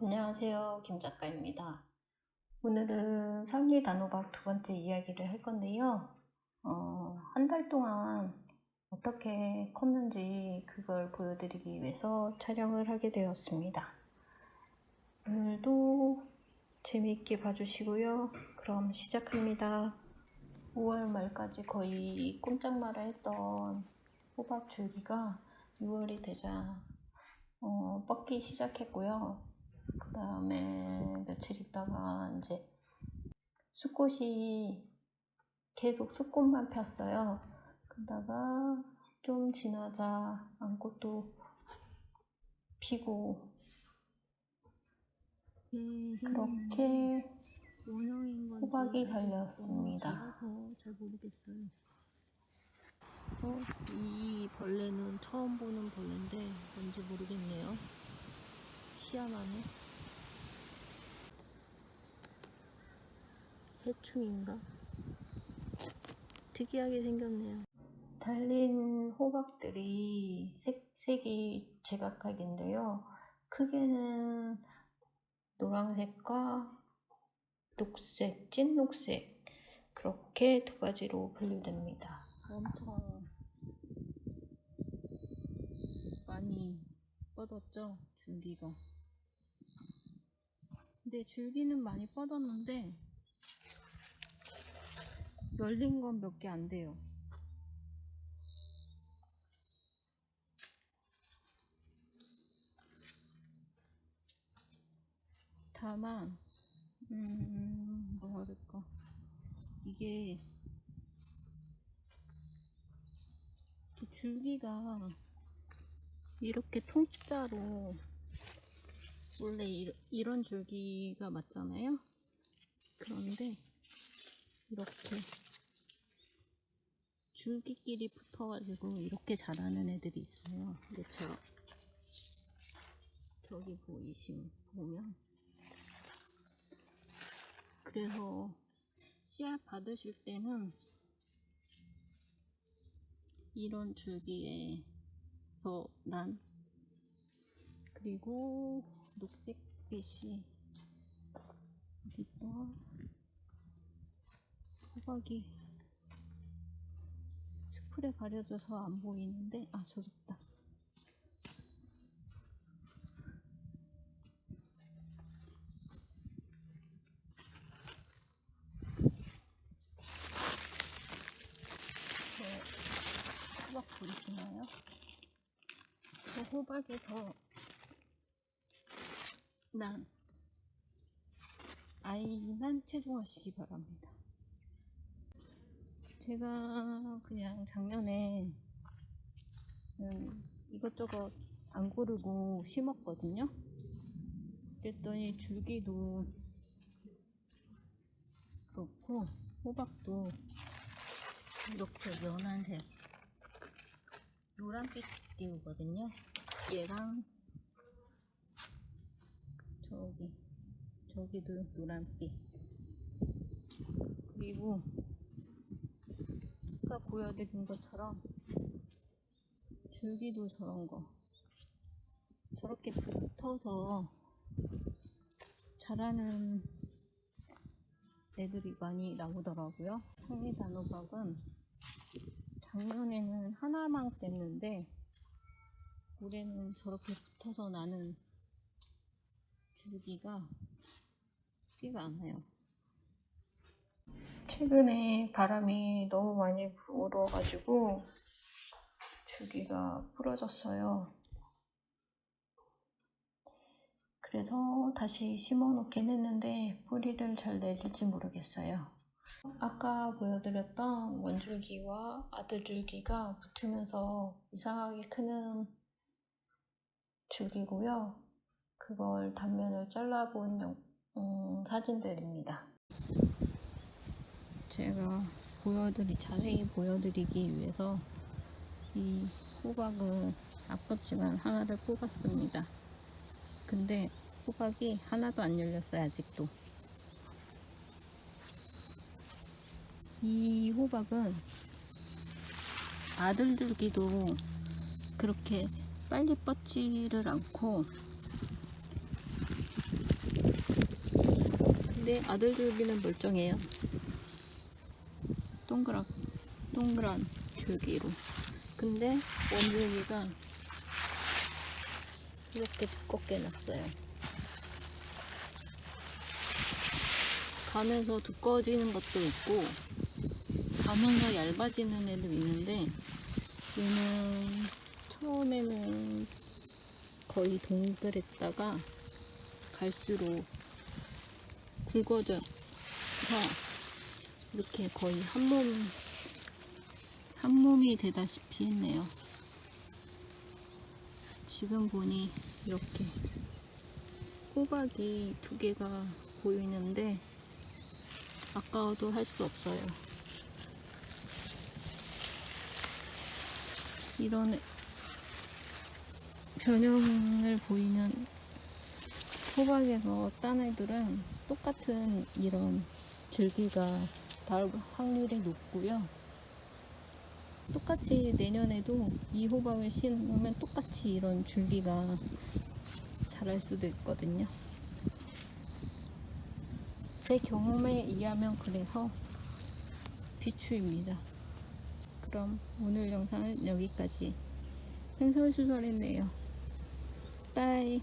안녕하세요. 김 작가입니다. 오늘은 상리 단호박 두 번째 이야기를 할 건데요. 어, 한 달 동안 어떻게 컸는지 그걸 보여드리기 위해서 촬영을 하게 되었습니다. 오늘도 재미있게 봐주시고요. 그럼 시작합니다. 5월 말까지 거의 꼼짝마라 했던 호박 줄기가 6월이 되자 어, 뻗기 시작했고요. 그 다음에 며칠 있다가 이제 수꽃이 계속 수꽃만 폈어요. 그러다가 좀 지나자 안꽃도 피고 그렇게 원형인 건지 호박이 달렸습니다. 잘 모르겠어요. 어, 이 벌레는 처음 보는 벌레인데 뭔지 모르겠네요. 희한하네. 해충인가? 특이하게 생겼네요. 달린 호박들이 색, 색이 제각각인데요. 크게는 노란색과 녹색, 찐 녹색 그렇게 두 가지로 분류됩니다. 엄청 많이 뻗었죠 줄기가 근데 줄기는 많이 뻗었는데 열린 건 몇 개 안 돼요. 다만 음 뭐라 그럴까? 이게 줄기가 이렇게 통짜로 원래 이, 이런 줄기가 맞잖아요. 그런데 이렇게 줄기끼리 붙어가지고 이렇게 자라는 애들이 있어요. 이것처럼 저기 보이시면 보면 그래서 씨앗 받으실 때는 이런 줄기에서 난 그리고 녹색빛이 어딨다 호박이 스프레 가려져서 안 보이는데 아 저기 있다 저 호박 보이시나요? 저 호박에서 난 아이만 채종하시기 바랍니다. 제가 그냥 작년에 음, 이것저것 안 고르고 심었거든요. 그랬더니 줄기도 그렇고 호박도 이렇게 연한색 노란빛 띄우거든요. 얘랑 저기도 노란빛 그리고 아까 보여드린 것처럼 줄기도 저런 거 저렇게 붙어서 자라는 애들이 많이 나오더라고요. 상리 단호박은 작년에는 하나만 뗐는데 올해는 저렇게 붙어서 나는 줄기가 쉽지가 않아요. 최근에 바람이 너무 많이 불어가지고 줄기가 부러졌어요. 그래서 다시 심어 놓긴 했는데 뿌리를 잘 내릴지 모르겠어요. 아까 보여드렸던 원줄기와 아들줄기가 붙으면서 이상하게 크는 줄기고요. 그걸 단면을 잘라본 영- 음, 사진들입니다. 제가 보여드리 자세히 보여드리기 위해서 이 호박을 아깝지만 하나를 뽑았습니다. 근데 호박이 하나도 안 열렸어요 아직도. 이 호박은 아들들기도 그렇게 빨리 뻗지를 않고 근데 아들 줄기는 멀쩡해요. 동그랗, 동그란 줄기로. 근데 원줄기가 이렇게 두껍게 났어요. 가면서 두꺼워지는 것도 있고, 가면서 얇아지는 애도 있는데, 얘는 처음에는 거의 동그랬다가 갈수록 굵어져서 이렇게 거의 한 몸, 한 몸이 되다시피 했네요. 지금 보니 이렇게 호박이 두 개가 보이는데 아까워도 할 수 없어요. 이런 변형을 보이는 호박에서 딴 애들은 똑같은 이런 줄기가 나올 확률이 높고요. 똑같이 내년에도 이 호박을 심으면 똑같이 이런 줄기가 자랄 수도 있거든요. 제 경험에 의하면 그래서 비추입니다. 그럼 오늘 영상은 여기까지. 횡설수설했네요. 빠이.